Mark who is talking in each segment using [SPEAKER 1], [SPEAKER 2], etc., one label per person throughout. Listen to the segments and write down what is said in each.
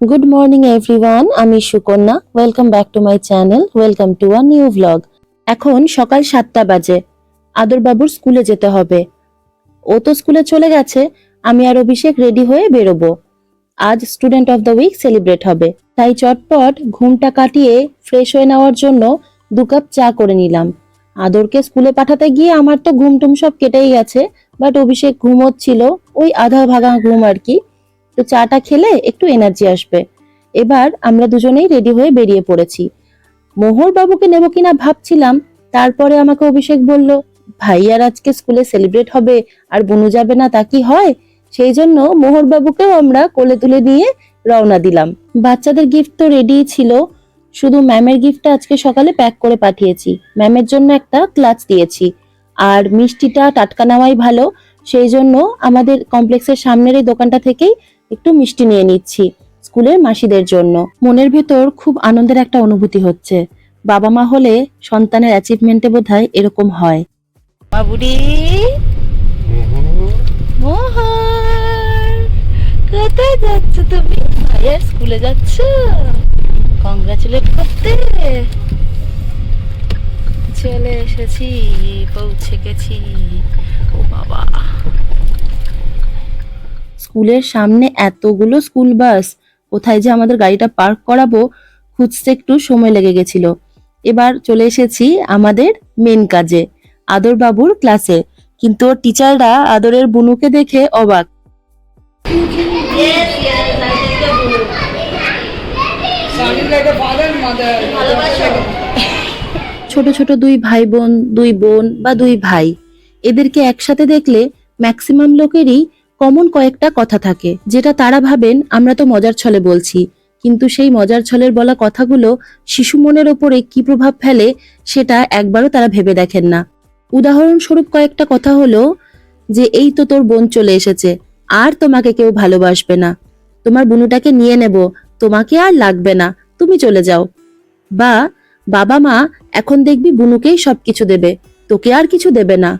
[SPEAKER 1] Good morning everyone আমি Sukanya. Welcome back to my channel welcome to a new vlog এখন সকাল সাতটা বাজে। আদরবাবুর স্কুলে যেতে হবে। ও তো স্কুলে চলে গেছে। আমি আর অভিষেক রেডি হয়ে বেরোবো। আজ student of the week celebrate হবে। তাই চটপট ঘুমটা কাটিয়ে ফ্রেশ হয়ে নেওয়ার জন্য দু কাপ চা করে নিলাম। আদরকে স্কুলে পাঠাতে গিয়ে আমার তো ঘুম টুম সব কেটেই গেছে। বাট অভিষেক ঘুমোচ্ছিল। ওই আধা ভাগা ঘুম আর কি। তো চাটা খেলে একটু এনার্জি আসবে। এবার আমরা দুজনেই রেডি হয়ে বেরিয়ে পড়েছি। মোহর বাবুকে নেব কিনা ভাবছিলাম, তারপরে আমাকে অভিষেক বলল ভাইয়ার আজকে স্কুলে সেলিব্রেট হবে, আর বনু যাবে না, তা কি হয়? সেই জন্য মোহর বাবুকেও আমরা কোলে তুলে নিয়ে রওনা দিলাম। বাচ্চাদের গিফট তো রেডি ছিল। শুধু ম্যামের গিফটটা আজকে সকালে প্যাক করে পাঠিয়েছি। ম্যামের জন্য একটা ক্লাচ দিয়েছি। আর মিষ্টিটা টাটকা নেওয়াই ভালো। সেই জন্য আমাদের কমপ্লেক্সের সামনের এই দোকানটা থেকেই একটু মিষ্টি নিয়ে নিচ্ছি স্কুলের মাসিদের জন্য। মনের ভেতর খুব আনন্দের একটা অনুভূতি হচ্ছে। বাবা মা হলে সন্তানের অ্যাচিভমেন্টে বোধহয় এরকম হয়। বাবুরি কোথায় যাচ্ছ তুমি? ভাইয়ার স্কুলে যাচ্ছ? কংগ্রাচুলেট করতে। চলে এসেছি, পৌঁছে গেছি। ও বাবা। স্কুলের সামনে এতগুলো স্কুল বাস, কোথায় যে আমাদের গাড়িটা পার্ক করাবো, খুঁজতে একটু সময় লেগে গেছিল এবার চলে এসেছি আমাদের মেন কাজে, আদর বাবুর ক্লাসে কিন্তু টিচাররা আদরের বুনুকে দেখে অবাক. ছোট ছোট দুই ভাই বোন দুই বোন বা দুই ভাই, এদেরকে একসাথে দেখলে ম্যাক্সিমাম লোকেরই কমন কয়েকটা কথা থাকে, যেটা তারা ভাবেন, আমরা তো মজার ছলে বলছি। কিন্তু সেই মজার ছলের বলা কথাগুলো শিশু মনের ওপরে কি প্রভাব ফেলে, সেটা একবারও তারা ভেবে দেখেন না। উদাহরণস্বরূপ কয়েকটা কথা হলো যে, এই তো তোর বোন চলে এসেছে, আর তোমাকে কেউ ভালোবাসবে না। তোমার বুনুটাকে নিয়ে নেব, তোমাকে আর লাগবে না, তুমি চলে যাও। বা, বাবা মা, এখন দেখবি বুনুকেই সবকিছু দেবে, তোকে আর কিছু দেবে না।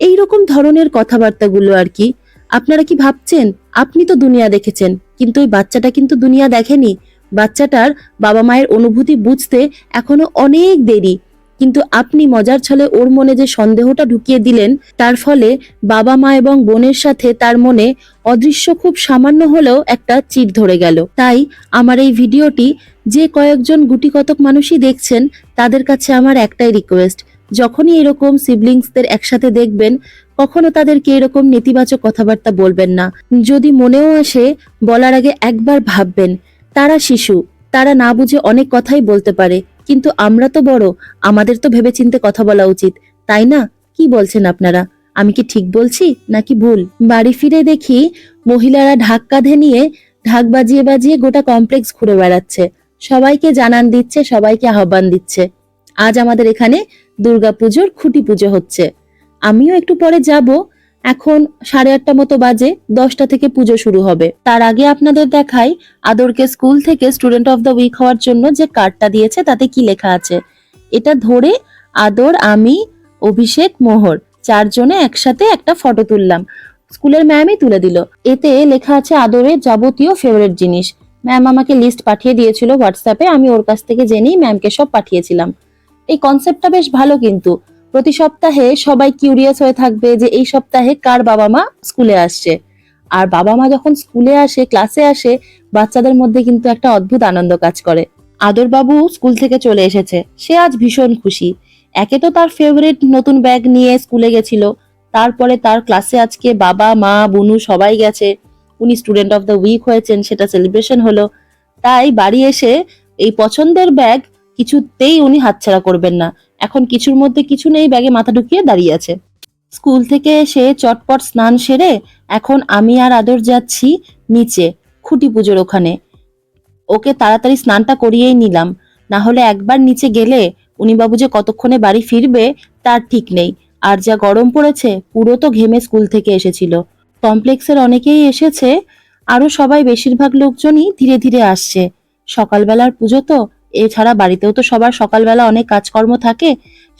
[SPEAKER 1] এই রকম ধরনের কথাবার্তাগুলো আর কি আপনারা কি ভাবছেন? আপনি তো দুনিয়া দেখেছেন, কিন্তু ওই বাচ্চাটা কিন্তু দুনিয়া দেখেনি। বাচ্চাটার বাবা মায়ের অনুভূতি বুঝতে এখনও অনেক দেরি। কিন্তু আপনি মজার ছলে ওর মনে যে সন্দেহটা ঢুকিয়ে দিলেন, তার ফলে বাবা মা এবং বোনের সাথে তার মনে অদৃশ্য খুব সামান্য হলেও একটা চির ধরে গেল। তাই আমার এই ভিডিওটি যে কয়েকজন গুটি কতক মানুষই দেখছেন, তাদের কাছে আমার একটাই রিকোয়েস্ট যখনই এরকম সিবলিংসদের একসাথে দেখবেন কখনো তাদেরকে এরকম নেতিবাচক কথাবার্তা বলবেন না। যদি মনেও আসে, বলার আগে একবার ভাববেন, তারা শিশু, তারা না বুঝে অনেক কথাই বলতে পারে। কিন্তু আমরা তো বড়, আমাদের তো ভেবেচিন্তে কথা বলা উচিত, তাই না? কি বলছেন আপনারা? আমি কি ঠিক বলছি, নাকি ভুল? বাড়ি ফিরে দেখি, মহিলারা ঢাক কাঁধে নিয়ে, ঢাক বাজিয়ে বাজিয়ে গোটা কমপ্লেক্স ঘুরে বেড়াচ্ছে। সবাইকে জানান দিচ্ছে, সবাইকে আহ্বান দিচ্ছে। আজ আমাদের এখানে দুর্গাপুজোর খুঁটি পুজো হচ্ছে। আমিও একটু পরে যাব। এখন সাড়ে আটটা মতো বাজে, দশটা থেকে পুজো শুরু হবে। তার আগে আপনাদের দেখাই আদরকে স্কুল থেকে স্টুডেন্ট অফ দ্য উইক হওয়ার জন্য যে কার্ডটা দিয়েছে, তাতে কি লেখা আছে? এটা ধরে আদর, আমি, অভিষেক, মোহর, চারজনে একসাথে একটা ফটো তুললাম। স্কুলের ম্যামই তুলে দিল। এতে লেখা আছে আদরের যাবতীয় ফেভারিট জিনিস। ম্যাম আমাকে লিস্ট পাঠিয়ে দিয়েছিল হোয়াটসঅ্যাপে আমি ওর কাছ থেকে জেনেই ম্যামকে সব পাঠিয়েছিলাম। এই কনসেপ্টটা বেশ ভালো কিন্তু। প্রতি সপ্তাহে সবাই কিউরিয়াস হয়ে থাকবে যে এই সপ্তাহে কার বাবা মা স্কুলে আসছে। আর বাবা মা যখন স্কুলে আসে ক্লাসে আসে, বাচ্চাদের মধ্যে কিন্তু একটা অদ্ভুত আনন্দ কাজ করে। আদর বাবু স্কুল থেকে চলে এসেছে। সে আজ ভীষণ খুশি। একে তো তার ফেভারিট নতুন ব্যাগ নিয়ে স্কুলে গেছিল। তারপরে তার ক্লাসে আজকে বাবা, মা, বুনু সবাই গেছে। উনি স্টুডেন্ট অফ দ্য উইক হয়েছেন, সেটা সেলিব্রেশন হলো। তাই বাড়ি এসে এই পছন্দের ব্যাগ কিছুতেই উনি হাতছাড়া করবেন না। এখন কিছুর মধ্যে কিছু নেই, ব্যাগে মাথা ঢুকিয়ে দাঁড়িয়ে আছে। স্কুল থেকে এসে চটপট স্নান সেরে এখন আমি আর আদর যাচ্ছি নিচে, খুঁটি পুজোর ওখানে। ওকে তাড়াতাড়ি স্নানটা করিয়েই নিলাম। না হলে একবার নিচে গেলে উনি বাবু যে কতক্ষণে বাড়ি ফিরবে তার ঠিক নেই। আর যা গরম পড়েছে, পুরো তো ঘেমে স্কুল থেকে এসেছিল। কমপ্লেক্সের অনেকেই এসেছে আরও সবাই বেশিরভাগ লোকজনই ধীরে ধীরে আসছে। সকালবেলার পুজো তো এছাড়া বাড়িতেও তো সবার সকালবেলা অনেক কাজকর্ম থাকে,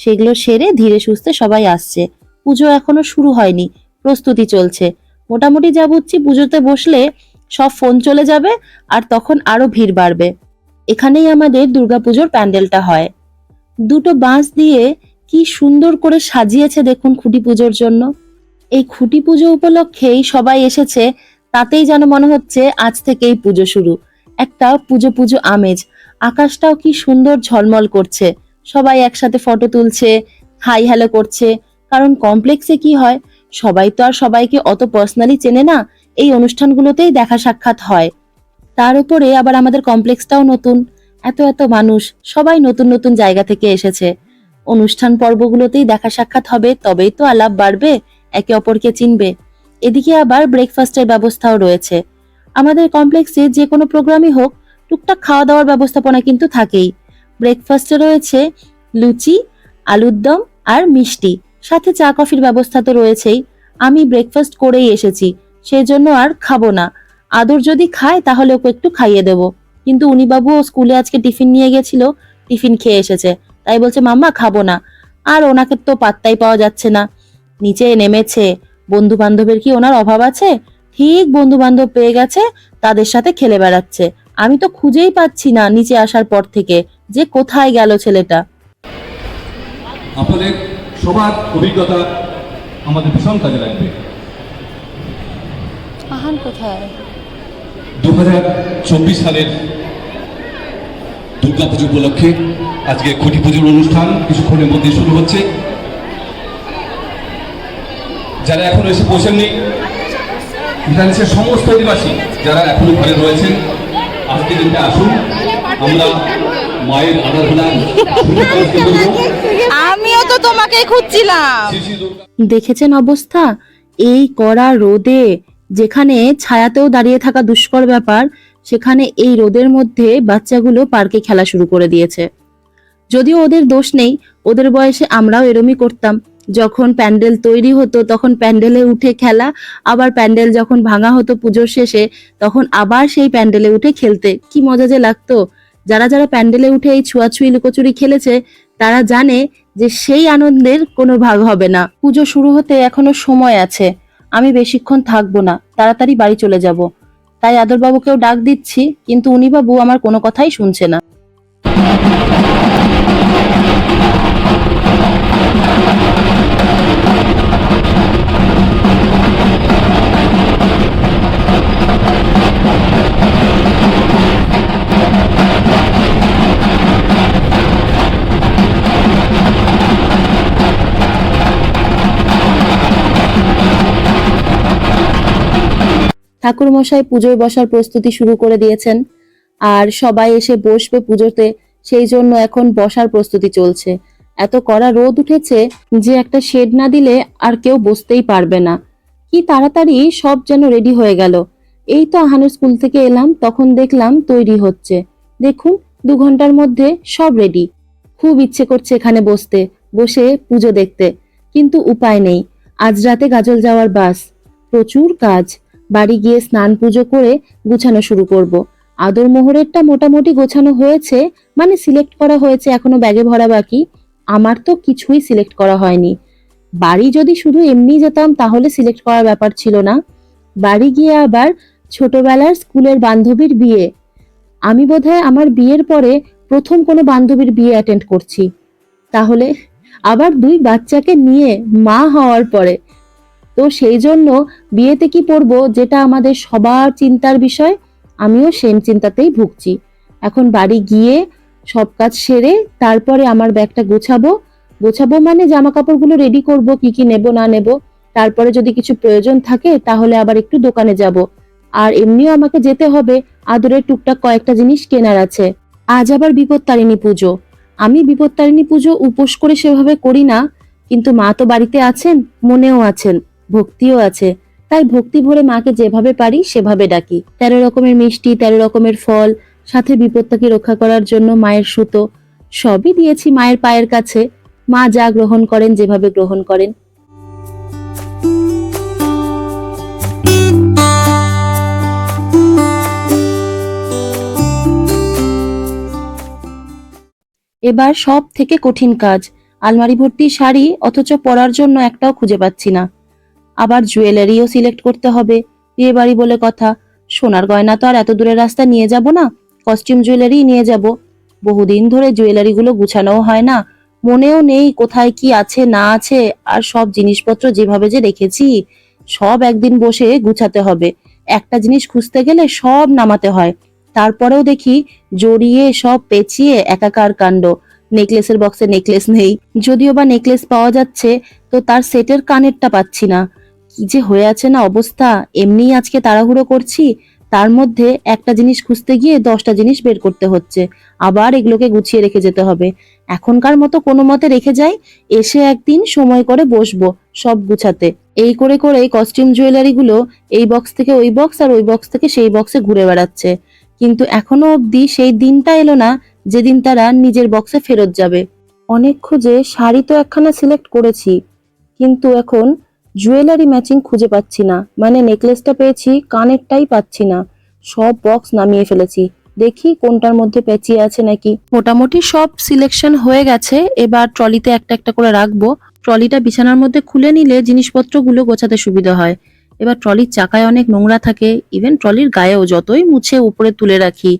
[SPEAKER 1] সেগুলো সেরে ধীরে সুস্থে সবাই আসছে। পুজো এখনও শুরু হয়নি, প্রস্তুতি চলছে। মোটামুটি যা বুঝছি, পুজোতে বসলে সব ফোন চলে যাবে আর তখন আরও ভিড় বাড়বে। এখানেই আমাদের দুর্গাপুজোর প্যান্ডেলটা হয়। দুটো বাঁশ দিয়ে কি সুন্দর করে সাজিয়েছে দেখুন খুঁটি পুজোর জন্য। এই খুঁটি পুজো উপলক্ষেই সবাই এসেছে, তাতেই যেন মনে হচ্ছে আজ থেকেই পুজো শুরু। একটা পুজো পুজো আমেজ। আকাশটাও কি সুন্দর ঝলমল করছে। সবাই একসাথে ফটো তুলছে হাই হ্যালো করছে। কারণ কমপ্লেক্সে কি হয়, সবাই তো আর সবাইকে অত পার্সোনালি চেনে না, এই অনুষ্ঠানগুলোতেই দেখা সাক্ষাৎ হয়। তার উপরে আবার আমাদের কমপ্লেক্সটাও নতুন। এত এত মানুষ, সবাই নতুন নতুন জায়গা থেকে এসেছে। অনুষ্ঠান পর্বগুলোতেই দেখা সাক্ষাৎ হবে, তবেই তো আলাপ বাড়বে, একে অপরকে চিনবে। এদিকে আবার ব্রেকফাস্টের ব্যবস্থাও রয়েছে। আমাদের কমপ্লেক্সে যে কোনো প্রোগ্রামই হোক টুকটাক খাওয়া দাওয়ার ব্যবস্থাপনা কিন্তু থাকেই। ব্রেকফাস্টে রয়েছে লুচি, আলুর দম আর মিষ্টি। সাথে চা, কফির ব্যবস্থা তো রয়েছেই। আমি ব্রেকফাস্ট করেই এসেছি সেই জন্য আর খাব না। আদর যদি খায়, তাহলে ওকে একটু খাইয়ে দেবো। কিন্তু উনি বাবু স্কুলে আজকে টিফিন নিয়ে গেছিল, টিফিন খেয়ে এসেছে। তাই বলছে, মাম্মা, খাব না। আর ওনাকে তো পাত্তাই পাওয়া যাচ্ছে না। নিচে নেমেছে। বন্ধু বান্ধবের কি ওনার অভাব আছে? ঠিক বন্ধু বান্ধব পেয়ে গেছে, তাদের সাথে খেলে বেড়াচ্ছে। আমি তো খুঁজেই পাচ্ছি না নিচে আসার পর থেকে যে কোথায় গেল ছেলেটা।
[SPEAKER 2] আপনাদের সবার অভিজ্ঞতা আমাদের ভীষণ কাজে লাগবে।
[SPEAKER 1] আহান কোথায়?
[SPEAKER 2] দু চব্বিশ সালের দুর্গাপুজো উপলক্ষে আজকে খুঁটি পুজোর অনুষ্ঠান কিছুক্ষণের মধ্যে শুরু হচ্ছে। যারা এখনও এসে পৌঁছাননি ইরানসের সমস্ত অধিবাসী যারা এখনও ঘরে রয়েছেন আজকে দিনটা আসুন। আমরা মায়ের আরাধনা শুরু করতে বলব।
[SPEAKER 3] আমিও তো তোমাকেই খুঁজছিলাম।
[SPEAKER 1] দেখেছেন অবস্থা? এই কড়া রোদে যেখানে ছায়াতেও দাঁড়িয়ে থাকা দুষ্কর ব্যাপার সেখানে এই রোদের মধ্যে বাচ্চাগুলো পার্কে খেলা শুরু করে দিয়েছে। যদিও ওদের দোষ নেই ওদের বয়সে আমরাও এরমই করতাম। যখন প্যান্ডেল তৈরি হতো, তখন প্যান্ডেলে উঠে খেলা। আবার প্যান্ডেল যখন ভাঙা হতো পুজোর শেষে, তখন আবার সেই প্যান্ডেলে উঠে খেলতে। কি মজা যে লাগতো। যারা যারা প্যান্ডেলে উঠে এই ছুয়াছুয়ি লুকোচুরি খেলেছে, তারা জানে যে সেই আনন্দের কোনো ভাগ হবে না। পুজো শুরু হতে এখনও সময় আছে। আমি বেশিক্ষণ থাকব না। তাড়াতাড়ি বাড়ি চলে যাব। তাই আদরবাবুকেও ডাক দিচ্ছি, কিন্তু উনি বাবু আমার কোনো কথাই শুনছে না। ঠাকুরমশাই পুজোয় বসার প্রস্তুতি শুরু করে দিয়েছেন, আর সবাই এসে বসবে পুজোতে, সেই জন্য এখন বসার প্রস্তুতি চলছে। এত কড়া রোদ উঠেছে যে একটা শেড না দিলে আর কেউ বসতেই পারবে না। কি তাড়াতাড়ি সব যেন রেডি হয়ে গেল। এই তো আহানের স্কুল থেকে এলাম, তখন দেখলাম তৈরি হচ্ছে। দেখুন, দু ঘণ্টার মধ্যে সব রেডি। খুব ইচ্ছে করছে এখানে বসতে, বসে পুজো দেখতে। কিন্তু উপায় নেই। আজ রাতে গাজল যাওয়ার বাস। প্রচুর কাজ। বাড়ি গিয়ে স্নান পুজো করে গুছানো শুরু করব। আদর মোহরেরটা মোটামুটি গোছানো হয়েছে মানে সিলেক্ট করা হয়েছে, এখনও ব্যাগে ভরা বাকি। আমার তো কিছুই সিলেক্ট করা হয়নি। বাড়ি যদি শুধু এমনি যেতাম, তাহলে সিলেক্ট করার ব্যাপার ছিল না। বাড়ি গিয়ে আবার ছোটবেলার স্কুলের বান্ধবীর বিয়ে। আমি বোধহয় আমার বিয়ের পরে প্রথম কোনো বান্ধবীর বিয়ে অ্যাটেন্ড করছি। তাহলে আবার দুই বাচ্চাকে নিয়ে মা হওয়ার পরে তো সেই জন্য বিয়েতে কি পরবো যেটা আমাদের সবার চিন্তার বিষয়? আমিও সেম চিন্তাতেই ভুগছি। এখন বাড়ি গিয়ে সব কাজ সেরে তারপরে আমার ব্যাগটা গোছাবো। গোছাবো মানে জামা কাপড়গুলো রেডি করব, কি কি নেব, না নেব। তারপরে যদি কিছু প্রয়োজন থাকে তাহলে আবার একটু দোকানে যাব। আর এমনিও আমাকে যেতে হবে, আদরের টুকটাক কয়েকটা জিনিস কেনার আছে। আজ আবার বিপত্তারিণী পুজো। আমি বিপত্তারিণী পুজো উপোস করে সেভাবে করি না, কিন্তু মা তো বাড়িতে আছেন, মনেও আছেন। ভক্তিও আছে। তাই ভক্তি ভরে মাকে যেভাবে পারি, সেভাবে ডাকি। তেরো রকমের মিষ্টি, তেরো রকমের ফল, সাথে বিপত্তাকে রক্ষা করার জন্য মায়ের সুতো। সবই দিয়েছি মায়ের পায়ের কাছে। মা যা গ্রহণ করেন, যেভাবে গ্রহণ করেন। এবার সব থেকে কঠিন কাজ। আলমারি ভর্তি শাড়ি অথচ পরার জন্য একটাও খুঁজে পাচ্ছি না। আবার জুয়েলারিও সিলেক্ট করতে হবে। বিয়ে বাড়ি বলে কথা। সোনার গয়না তো আর এত দূরের রাস্তা নিয়ে যাব না। কস্টিউম জুয়েলারি নিয়ে যাব। বহুদিন ধরে জুয়েলারিগুলো গুছানোও হয় না। মনেও নেই কোথায় কি আছে, না আছে। আর সব জিনিসপত্র যেভাবে যে রেখেছি, সব একদিন বসে গুছাতে হবে। একটা জিনিস খুঁজতে গেলে সব নামাতে হয়। তারপরেও দেখি জড়িয়ে সব পেঁচিয়ে একাকার কাণ্ড। নেকলেসের বক্সে নেকলেস নেই। যদিও বা নেকলেস পাওয়া যাচ্ছে, তো তার সেটের কানেরটা পাচ্ছি না। কি যে হয়ে আছে না অবস্থা? এমনিই আজকে তাড়াহুড়ো করছি। তার মধ্যে একটা জিনিস খুঁজতে গিয়ে দশটা জিনিস বের করতে হচ্ছে। আবার এগুলোকে গুছিয়ে রেখে যেতে হবে। এখনকার মতো কোনো মতে রেখে যাই, এসে একদিন সময় করে বসবো সব গুছাতে। এই করে করে কস্টিউম জুয়েলারি গুলো এই বক্স থেকে ওই বক্স আর ওই বক্স থেকে সেই বক্সে ঘুরে বেড়াচ্ছে। কিন্তু এখনও অবধি সেই দিনটা এলো না যেদিন তারা নিজের বক্সে ফেরত যাবে। অনেক খুঁজে শাড়ি তো একখানা সিলেক্ট করেছি। কিন্তু এখন জুয়েলারি ম্যাচিং খুঁজে পাচ্ছি না। মানে নেকলেসটা পেয়েছি, কানেরটাই পাচ্ছি না। সব বক্স নামিয়ে ফেলেছি। দেখি কোনটার মধ্যে পেঁচিয়ে আছে নাকি। মোটামুটি সব সিলেকশন হয়ে গেছে। এবার ট্রলিতে একটা একটা করে রাখব। ট্রলিটা বিছানার মধ্যে খুলে নিলে জিনিসপত্রগুলো গোছাতে সুবিধা হয়। এবার ট্রলির চাকায় অনেক নোংরা থাকে। ইভেন ট্রলির গায়েও যতই মুছে উপরে তুলে রাখি।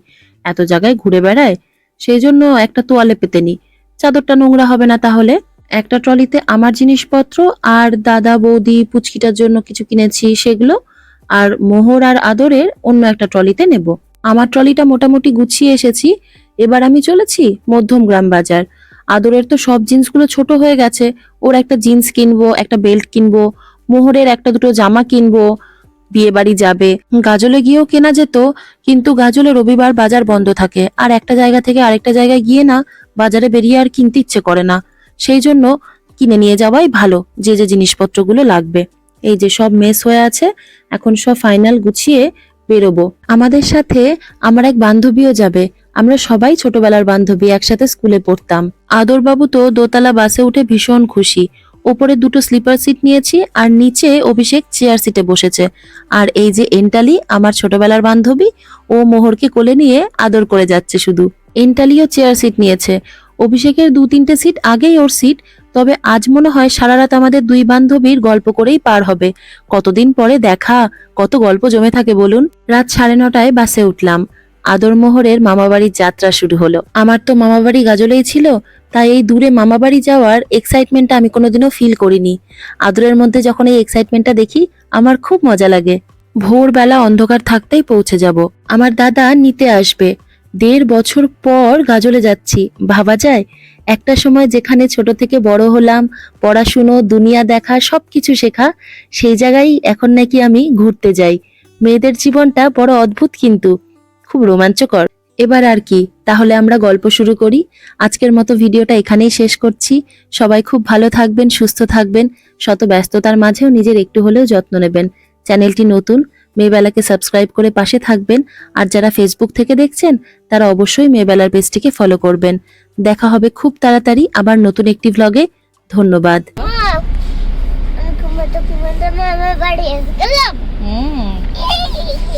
[SPEAKER 1] এত জায়গায় ঘুরে বেড়ায়। সেই জন্য একটা তোয়ালে পেতে নি। চাদরটা নোংরা হবে না তাহলে? একটা ট্রলিতে আমার জিনিসপত্র আর দাদা বৌদি পুচকিটার জন্য কিছু কিনেছি সেগুলো, আর মোহর আর আদরের অন্য একটা ট্রলিতে নেব। আমার ট্রলিটা মোটামুটি গুছিয়ে এসেছি। এবার আমি চলেছি মধ্যম গ্রাম বাজার। আদরের তো সব জিন্সগুলো ছোট হয়ে গেছে। ওর একটা জিন্স কিনবো, একটা বেল্ট কিনবো, মোহরের একটা দুটো জামা কিনবো বিয়ে বাড়ি যাবে। গাজলে গিয়েও কেনা যেত, কিন্তু গাজলে রবিবার বাজার বন্ধ থাকে। আর একটা জায়গা থেকে আরেকটা জায়গায় গিয়ে না, বাজারে বেরিয়ে আর কিনতে ইচ্ছে করে না। সেই জন্য কিনে নিয়ে যাওয়াই ভালো, যে যে জিনিসপত্রগুলো লাগবে। এই যে সব মেস হয়ে আছে, এখন সব ফাইনাল গুছিয়ে বেরোবো। আমাদের সাথে আমার এক বান্ধবীও যাবে। আমরা সবাই ছোটবেলার বান্ধবী, একসাথে স্কুলে পড়তাম। আদরবাবু তো দোতলা বাসে উঠে ভীষণ খুশি। ওপরে দুটো স্লিপার সিট নিয়েছি আর নিচে অভিষেক চেয়ার সিটে বসেছে। আর এই যে এন্টালি, আমার ছোটবেলার বান্ধবী, ও মোহরকে কোলে নিয়ে আদর করে যাচ্ছে শুধু। এন্টালিও চেয়ার সিট নিয়েছে। অভিষেকের দু তিনটে সিট আগেই ওর সিট তবে আজ মনে হয় সারা রাত আমাদের দুই বান্ধবীর গল্প করেই পার হবে। কতদিন পরে দেখা, কত গল্প জমে থাকে বলুন? রাত সাড়ে নটায় বাসে উঠলাম। আদরমোহরের মামাবাড়ির যাত্রা শুরু হলো। আমার তো মামাবাড়ি গাজলেই ছিল, তাই এই দূরে মামাবাড়ি যাওয়ার এক্সাইটমেন্টটা আমি কোনোদিনও ফিল করিনি। আদরের মধ্যে যখন এই এক্সাইটমেন্টটা দেখি, আমার খুব মজা লাগে। ভোরবেলা অন্ধকার থাকতেই পৌঁছে যাব। আমার দাদা নিতে আসবে। দেড় বছর পর গাজলে যাচ্ছি। ভাবা যায়, একটা সময় যেখানে ছোট থেকে বড় হলাম, পড়াশুনো, দুনিয়া দেখা, সবকিছু শেখা, সেই জায়গায় এখন নাকি আমি ঘুরতে যাই। মেয়েদের জীবনটা বড় অদ্ভুত কিন্তু, খুব রোমাঞ্চকর। এবার আর কি, তাহলে আমরা গল্প শুরু করি। আজকের মতো ভিডিওটা এখানেই শেষ করছি। সবাই খুব ভালো থাকবেন, সুস্থ থাকবেন, শত ব্যস্ততার মাঝেও নিজের একটু হলেও যত্ন নেবেন। চ্যানেলটি নতুন মেয়েবেলাকে সাবস্ক্রাইব করে পাশে থাকবেন। আর যারা ফেসবুক থেকে দেখছেন তারা অবশ্যই মেয়েবেলার পেজটিকে ফলো করবেন। দেখা হবে খুব তাড়াতাড়ি আবার নতুন একটি ভ্লগে ধন্যবাদ।
[SPEAKER 4] বাড়ি